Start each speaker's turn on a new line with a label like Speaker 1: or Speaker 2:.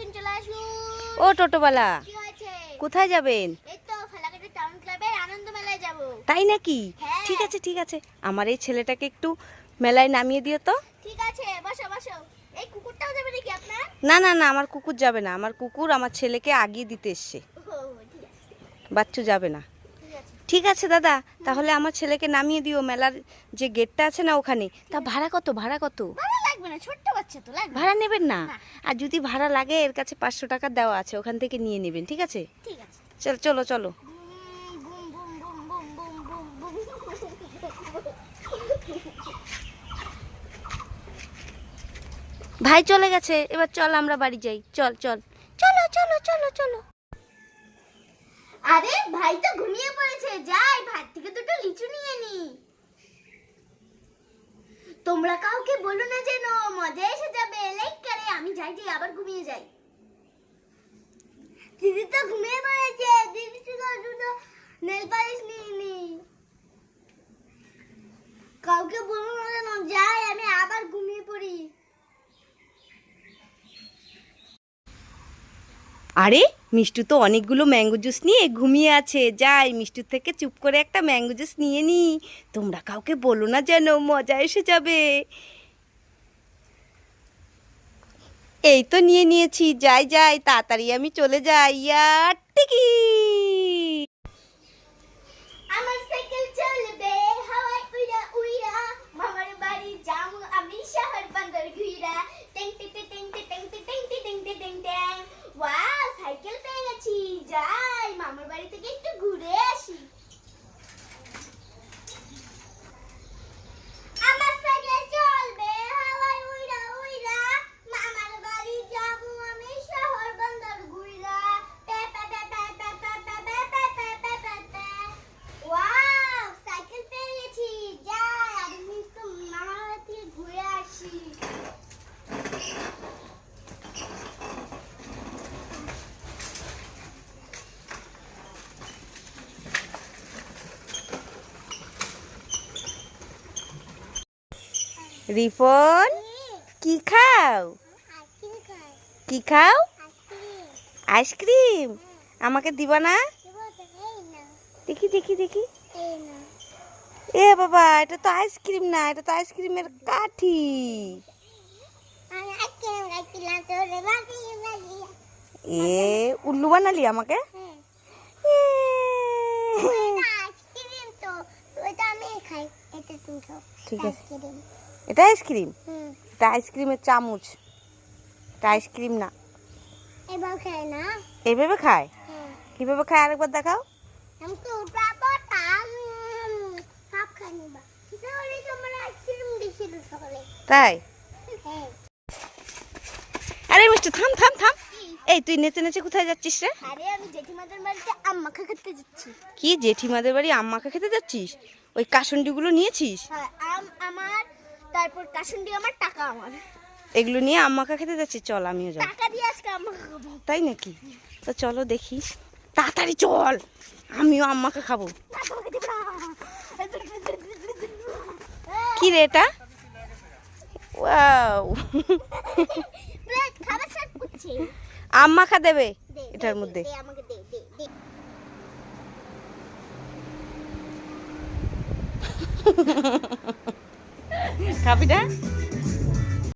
Speaker 1: আসুন চলে আসুন।
Speaker 2: ও টোটোওয়ালা।
Speaker 1: কি হয়েছে?
Speaker 2: কোথায় যাবেন?
Speaker 1: এই তো ফালাকাটা টাউন ক্লাবের আনন্দ মেলায় যাব।
Speaker 2: তাই নাকি?
Speaker 1: হ্যাঁ।
Speaker 2: ঠিক আছে ঠিক আছে। আমার এই ছেলেটাকে একটু মেলায় নামিয়ে দিও তো।
Speaker 1: ঠিক আছে বসো বসো। এই কুকুরটাও যাবে নাকি আপনার?
Speaker 2: না না না আমার কুকুর যাবে না। আমার কুকুর আমার ছেলেকে আগিয়ে দিতে এসছে।
Speaker 1: ও ঠিক আছে।
Speaker 2: বাচ্চু যাবে না।
Speaker 1: ঠিক আছে
Speaker 2: দাদা। তাহলে আমার ছেলেকে নামিয়ে দিও মেলার যে গেটটা আছে না ওখানে। তা ভাড়া কত ভাড়া কত?
Speaker 1: লাগবে না ছোট্ট বাচ্চা তো
Speaker 2: ভাড়া নেবেন না? আর যদি ভাড়া লাগে এর কাছে পাঁচশো টাকা দেওয়া আছে ওখান থেকে নিয়ে নেবেন ঠিক আছে। চল চলো চলো। ভাই চলে গেছে এবার চল আমরা বাড়ি যাই। চল চল। চলো চলো চলো চলো।
Speaker 1: আরে, ভাই তো ঘুমিয়ে পড়েছে। যাই ভাই থেকে দুটো লিচু নিয়ে নি। তোমরা কাউকে বলো না যেন, মজা এসে যাবে। লাইক করে, আমি যাই যাই আবার ঘুমিয়ে যাই। দিদি তো ঘুমিয়ে পড়েছে। দিদি দুটো নেল পালিশ নিয়ে নি। কাউকে বলো না যেন, যাই, আমি আবার ঘুমিয়ে পড়ি।
Speaker 2: আরে মিষ্টু তো অনেকগুলো ম্যাঙ্গো জুস নিয়ে ঘুমিয়ে আছে। যাই, মিষ্টুর থেকে চুপ করে একটা ম্যাঙ্গো জুস নিয়ে নি। তোমরা কাউকে বলো না যেন, মজা এসে যাবে। এই তো নিয়ে নিয়েছি। যাই যাই, তাড়াতাড়ি আমি চলে যাই। ইয়ার টিকি! রিফন কি খাও? কি খাও? আইসক্রিম। আমাকে দিবা না? দেখি দেখি দেখি। এ বাবা এটা তো আইসক্রিম না এটা তো আইসক্রিমের কাঠি। এ উল্লু বানালি আমাকে? ঠিক আছে। এটা আইসক্রিম? এটা আইসক্রিমের চামচ। এটা আইসক্রিম না।
Speaker 1: এভাবে খায় না?
Speaker 2: এভাবে খায়?
Speaker 1: হ্যাঁ।
Speaker 2: কীভাবে খায় আরেকবার দেখাও। তাই?
Speaker 1: হ্যাঁ।
Speaker 2: আরে মিষ্টি থাম থাম থাম। এই। তুই নেচে নেচে কোথায় যাচ্ছিস রে?
Speaker 1: আরে আমি জেঠিমাদের বাড়িতে খেতে যাচ্ছি।
Speaker 2: কি জেঠিমাদের বাড়ি আম্মাখা খেতে যাচ্ছিস? ওই কাসন্ডিগুলো নিয়েছিস?
Speaker 1: হ্যাঁ আম আমার তারপর কাসুন্ডি আমার টাকা আমার।
Speaker 2: এগুলো নিয়ে আম্মাকে খেতে যাচ্ছি চল আমিও যাব
Speaker 1: টাকা দিয়ে আজকে আম্মা খাব।
Speaker 2: তাই নাকি? তো চলো দেখি। তাড়াতাড়ি চল আমিও আম্মাকে খাব। কি রে এটা? ওয়াও।
Speaker 1: প্লেট খাবার সার্ভ করছি
Speaker 2: আম্মা খা দেবে? এটার মধ্যে।
Speaker 1: আমাকে
Speaker 2: Happy dance?